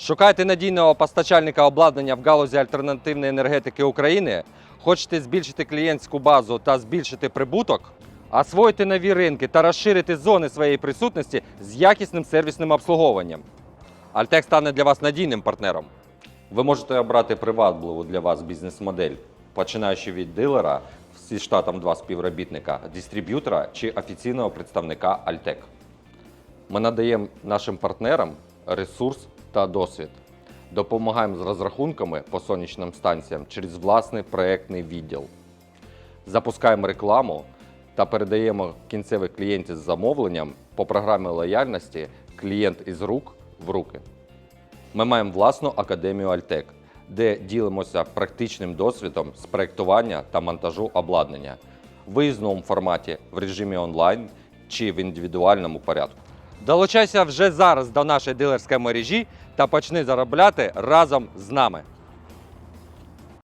Шукаєте надійного постачальника обладнання в галузі альтернативної енергетики України? Хочете збільшити клієнтську базу та збільшити прибуток? Освоїти нові ринки та розширити зони своєї присутності з якісним сервісним обслуговуванням. Альтек стане для вас надійним партнером. Ви можете обрати привабливу для вас бізнес-модель, починаючи від дилера зі штатом 2 співробітника, дистриб'ютора чи офіційного представника Альтек. Ми надаємо нашим партнерам ресурс та досвід. Допомагаємо з розрахунками по сонячним станціям через власний проєктний відділ. Запускаємо рекламу та передаємо кінцевих клієнтів з замовленням по програмі лояльності клієнт із рук в руки. Ми маємо власну академію Альтек, де ділимося практичним досвідом з проєктування та монтажу обладнання в виїзному форматі в режимі онлайн чи в індивідуальному порядку. Долучайся вже зараз до нашої дилерської мережі та почни заробляти разом з нами.